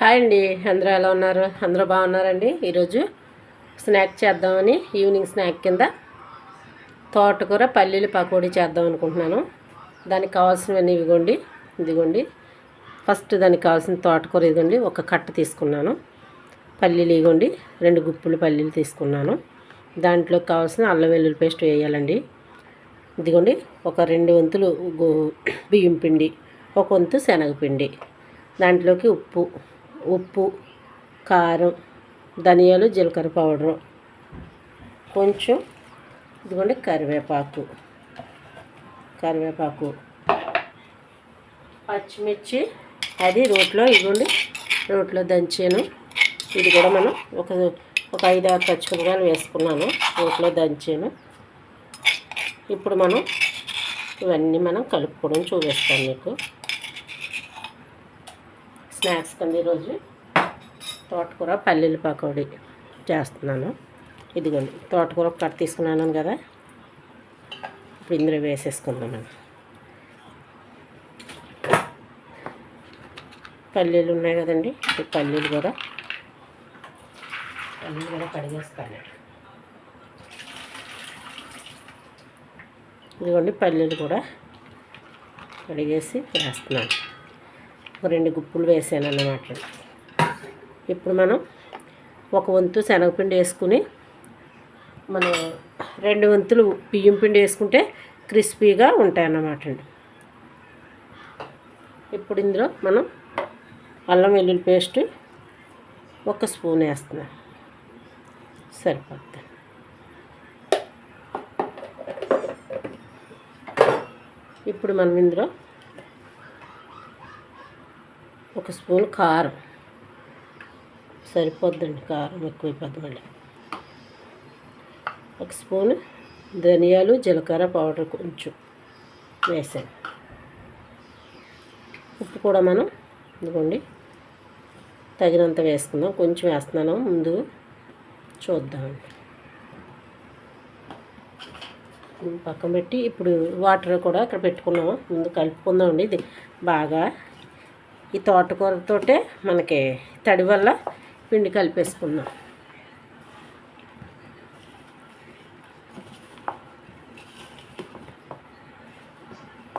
Hi అండి. అందరూ ఎలా ఉన్నారు? అందరూ బాగున్నారండి? ఈరోజు స్నాక్ చేద్దామని ఈవినింగ్ స్నాక్ కింద తోటకూర పల్లీలు పకోడీ చేద్దాం అనుకుంటున్నాను. దానికి కావాల్సినవన్నీ ఇవిగోండి ఇదిగోండి. ఫస్ట్ దానికి కావాల్సిన తోటకూర ఇదిగోండి. ఒక కట్ట తీసుకున్నాను. పల్లీలు ఇవ్వండి. రెండు గుప్పులు పల్లీలు తీసుకున్నాను. దాంట్లో కావాల్సిన అల్లం వెల్లుల్లి పేస్ట్ వేయాలండి. ఇదిగోండి. ఒక రెండు వంతులు బియ్యం పిండి ఒక వంతు శనగపిండి దాంట్లోకి ఉప్పు ఉప్పు కారం ధనియాలు జీలకర్ర పౌడరు. కొంచెం ఇదిగోండి కరివేపాకు. కరివేపాకు. పచ్చిమిర్చి అది రోట్లో ఇదిగోండి రోట్లో దంచాను. ఇది కూడా మనం ఒక ఒక ఐదు ఆరు పచ్చిమిరకాయలు వేసుకున్నాను రోట్లో దంచాను. ఇప్పుడు మనం ఇవన్నీ మనం కలుపుకోవడం చూపిస్తాను మీకు. స్నాక్స్ కింద ఈరోజు తోటకూర పల్లీల పకోడీ చేస్తున్నాను. ఇదిగోండి తోటకూర ఒక కట్ తీసుకున్నాను కదా. ఇప్పుడు ఇందులో వేసేసుకుందాం పల్లీలు ఉన్నాయి కదండి ఈ పల్లీలు కూడా. పల్లీలు కూడా కడిగేస్తాను. ఇదిగోండి పల్లీలు కూడా కడిగేసి వేస్తున్నాను. ఒక రెండు గుప్పులు వేసాను అన్నమాట ఇప్పుడు మనం ఒక వంతు శనగపిండి వేసుకుని మనం రెండు వంతులు బియ్యం పిండి వేసుకుంటే క్రిస్పీగా ఉంటాయి అన్నమాట అండి ఇప్పుడు ఇందులో మనం అల్లం వెల్లుల్లి పేస్ట్ ఒక స్పూన్ వేస్తున్నాం. సరిపోతుంది ఇప్పుడు మనం ఇందులో ఒక స్పూన్ కారం. సరిపోద్దండి కారం ఎక్కువైపోద్ది మళ్ళీ. ఒక స్పూన్ ధనియాలు జీలకర్ర పౌడర్ కొంచెం వేసాను ఉప్పు కూడా మనం ఇదిగోండి తగినంత వేసుకుందాం. కొంచెం వేస్తున్నాను. ముందు చూద్దామండి. పక్కన పెట్టి ఇప్పుడు వాటర్ కూడా ఇక్కడ పెట్టుకున్నాము. ముందు కలుపుకుందామండి. ఇది బాగా ఈ తోటకూరతోటే మనకి తడి వల్ల పిండి కలిపేసుకుందాం.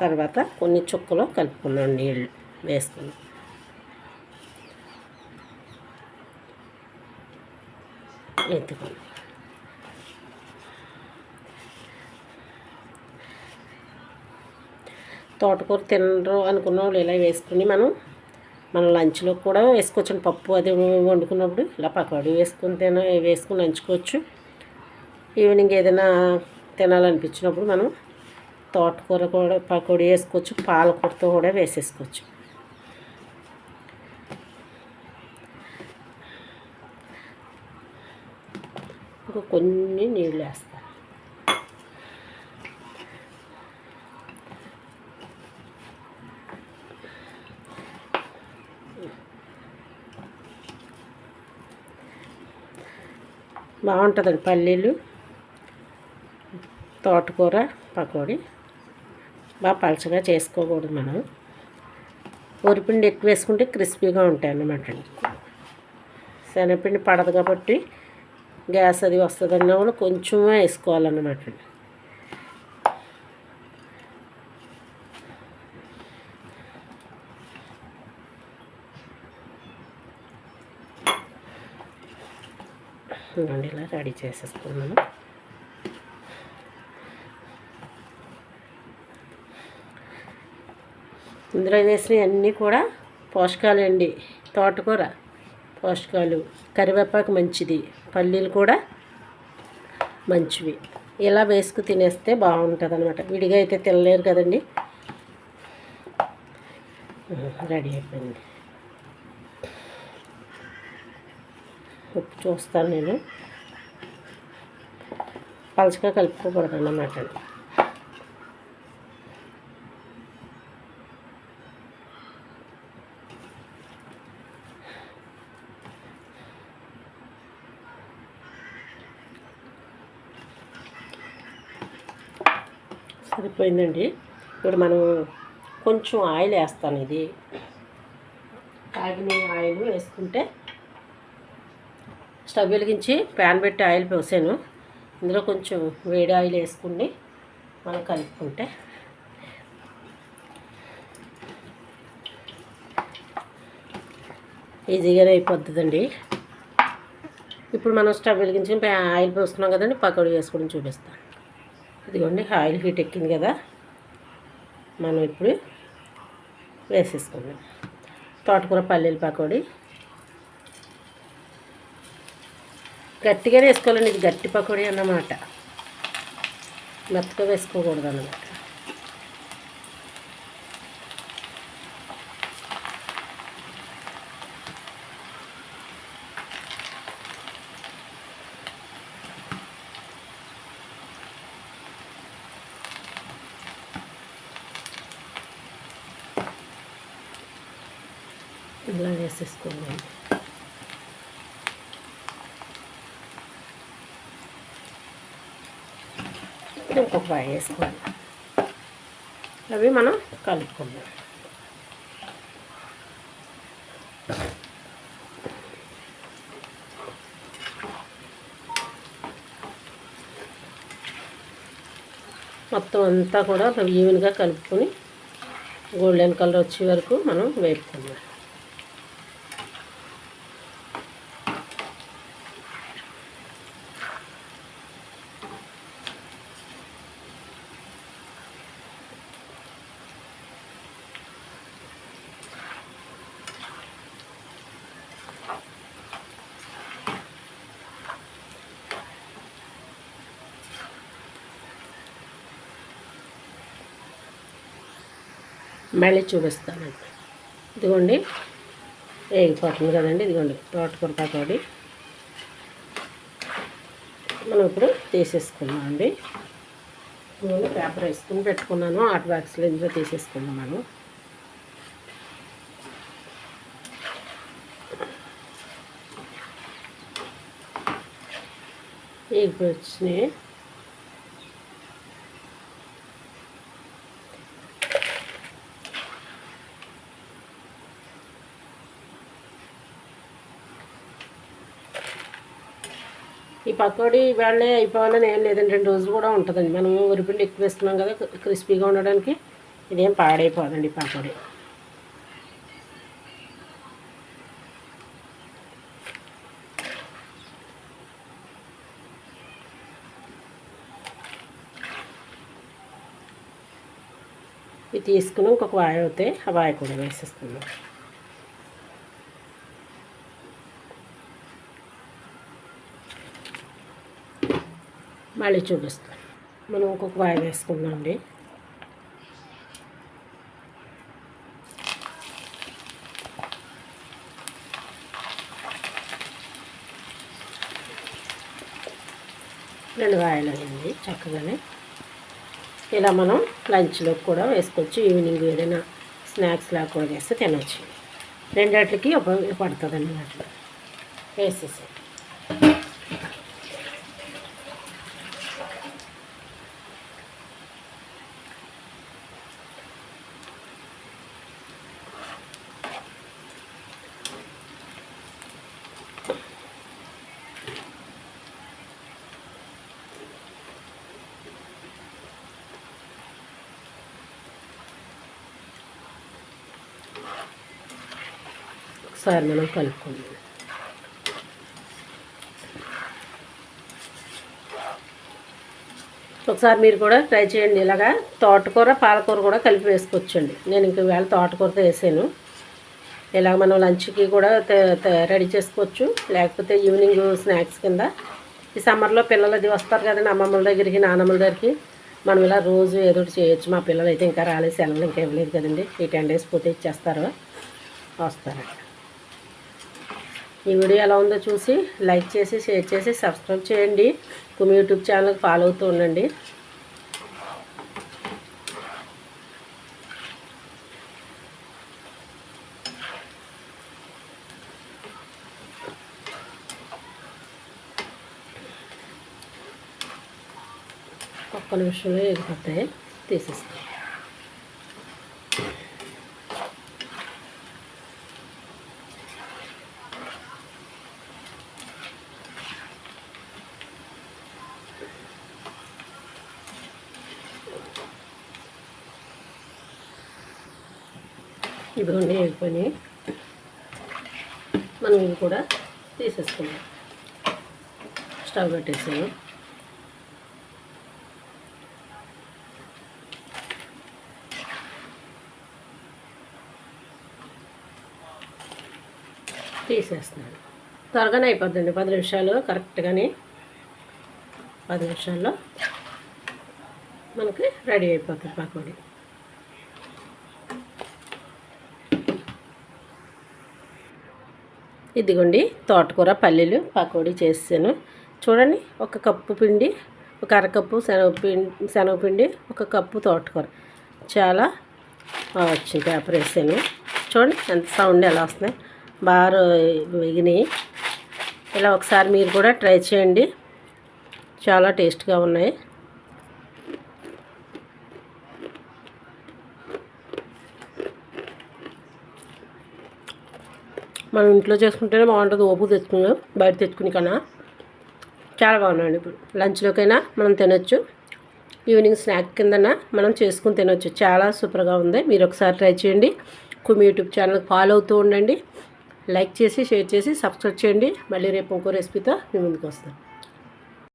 తర్వాత కొన్ని చుక్కలు కలుపుకుందాం నీళ్ళు వేసుకుందాం. ఎత్తుకుందాం. తోటకూర తినరు అనుకున్న వాళ్ళు ఇలా వేసుకుని మనం మన లంచ్లో కూడా వేసుకోవచ్చు పప్పు అది వండుకున్నప్పుడు ఇలా పకోడీ వేసుకుని తిన వేసుకుని నంచుకోవచ్చు ఈవినింగ్ ఏదైనా తినాలనిపించినప్పుడు మనం తోటకూర కూడా పకోడీ వేసుకోవచ్చు. పాలకూరతో కూడా వేసేసుకోవచ్చు. ఇంకా కొన్ని నీళ్ళు వేస్తాం బాగుంటుందండి పల్లీలు తోటకూర పకోడీ. బాగా పలచగా చేసుకోకూడదు మనం. వరిపిండి ఎక్కువ వేసుకుంటే క్రిస్పీగా ఉంటాయి అన్నమాట శనగపిండి పడదు కాబట్టి గ్యాస్ అది వస్తుందన్న కూడా కొంచెమే వేసుకోవాలన్నమాట అండి. ఇదిగోండి ఇలా రెడీ చేసేసుకున్నాను. ఇందులో వేసినవి అన్నీ కూడా పోషకాలు అండి తోటకూర పోషకాలు. కరివేపాకు మంచిది. పల్లీలు కూడా మంచివి. ఇలా వేసుకు తినేస్తే బాగుంటుంది అనమాట విడిగా అయితే తినలేరు కదండి. రెడీ అయిపోయింది ఉప్పు చూస్తాను నేను. పలచగా కలుపుకోకూడదు అన్నమాట సరిపోయిందండి. ఇప్పుడు మనం కొంచెం ఆయిల్ వేస్తాను ఇది. కాగిన ఆయిల్ వేసుకుంటే స్టవ్ వెలిగించి ప్యాన్ పెట్టి ఆయిల్ పోసాను. ఇందులో కొంచెం వేడి ఆయిల్ వేసుకుని మనం కలుపుకుంటే. ఈజీగానే అయిపోతుందండి ఇప్పుడు మనం స్టవ్ వెలిగించి ఆయిల్ పోసుకున్నాం కదండి పకోడీ వేసుకుని చూపిస్తాను ఇదిగోండి ఆయిల్ హీట్ ఎక్కింది కదా. మనం ఇప్పుడు వేసేసుకుందాం. తోటకూర పల్లీల పకోడీ. గట్టిగానే వేసుకోవాలండి ఇది గట్టి పకోడీ అన్నమాట. మెత్తగా వేసుకోకూడదు అన్నమాట. ఇలా వేసేసుకుందాం ఒక బాయ్ వేసుకోవాలి. అవి మనం కలుపుకుందాం. మొత్తం అంతా కూడా ఈవెన్గా కలుపుకొని గోల్డెన్ కలర్ వచ్చే వరకు మనం వేపుకుందాం. మళ్ళీ చూపిస్తానండి. ఇదిగోండి. వేగిపోతుంది కదండి ఇదిగోండి. తోటకూర పకోడి మనం ఇప్పుడు తీసేసుకున్నాం అండి. ఇదిగోండి పేపర్ వేసుకుని పెట్టుకున్నాను. ఆట్ బాక్స్లో ఇందులో తీసేసుకున్నాను మనం. ఇప్పుడు వచ్చినాయి. పకోడీ వేళ్ళే అయిపోవాలని ఏం లేదండి. రెండు రోజులు కూడా ఉంటుందండి. మనం ఉరిపిండి ఎక్కువ వేస్తున్నాం కదా క్రిస్పీగా ఉండడానికి ఇదేం పాడైపోదండి పకోడీ. ఇవి తీసుకుని ఇంకొక వాయి అవుతాయి ఆ వాయి కూడా వేసేస్తున్నాం మళ్ళీ చూపిస్తాను. మనం ఇంకొక వాయి వేసుకుందామండి. రెండు వాయిలు అయింది చక్కగానే. ఇలా మనం లంచ్లోకి కూడా వేసుకోవచ్చు. ఈవినింగ్ ఏదైనా స్నాక్స్ లాగా కూడా చేస్తే తినచ్చు. రెండిట్లకి ఉపయోగపడుతుంది అన్నమాట వేసేసి ఒకసారి మనం కలుపుకుందాం ఒకసారి మీరు కూడా ట్రై చేయండి. ఇలాగా తోటకూర పాలకూర కూడా కలిపి వేసుకోవచ్చండి. నేను ఇంక వేళ తోటకూరతో వేసాను. ఇలాగ మనం లంచ్కి కూడా రెడీ చేసుకోవచ్చు. లేకపోతే ఈవినింగ్ స్నాక్స్ కింద. ఈ సమ్మర్లో పిల్లలు అది వస్తారు కదండి అమ్మమ్మల దగ్గరికి నానమ్మల దగ్గరికి. మనం ఇలా రోజు ఏదో చేయొచ్చు. మా పిల్లలు అయితే ఇంకా రాలేదు సెలవులు ఇంకా ఇవ్వలేదు కదండి. ఈ టెన్ డేస్ పోతే ఇచ్చేస్తారు వస్తారండి ఈ వీడియో ఎలా ఉందో చూసి లైక్ చేసి షేర్ చేసి సబ్స్క్రైబ్ చేయండి. కుమి యూట్యూబ్ ఛానల్కి ఫాలో అవుతూ ఉండండి. ఒక్క నిమిషంలో ఎగిపోతాయి తీసేస్తాం ఇదిగోండి అయిపోయినాయి మనం ఇవి కూడా తీసేసుకున్నాం స్టవ్ పెట్టేసాను. తీసేస్తున్నాను. త్వరగానే అయిపోద్దండి. పది నిమిషాలు కరెక్ట్గానే పది నిమిషాల్లో మనకి రెడీ అయిపోతుంది పకోడీ. ఇదిగోండి తోటకూర పల్లీలు పకోడీ చేసాను చూడండి ఒక కప్పు పిండి ఒక అరకప్పు శనగపిండి శనగపిండి ఒక కప్పు తోటకూర. చాలా వచ్చింది పేపర్ వేసాను. చూడండి ఎంత సౌండ్ ఎలా వస్తున్నాయి. బాగా వేగినాయి ఇలా ఒకసారి మీరు కూడా ట్రై చేయండి. చాలా టేస్ట్గా ఉన్నాయి. మనం ఇంట్లో చేసుకుంటేనే బాగుంటుంది. ఓపు తెచ్చుకున్నాం బయట తెచ్చుకుని కన్నా. చాలా బాగున్నాయండి ఇప్పుడు. లంచ్లోకైనా మనం తినొచ్చు. ఈవినింగ్ స్నాక్ కిందన మనం చేసుకుని తినొచ్చు. చాలా సూపర్గా ఉంది. మీరు ఒకసారి ట్రై చేయండి. కుమి యూట్యూబ్ ఛానల్ ఫాలో అవుతూ ఉండండి. లైక్ చేసి షేర్ చేసి సబ్స్క్రైబ్ చేయండి. మళ్ళీ రేపు ఇంకో రెసిపీతో మీ ముందుకు వస్తాను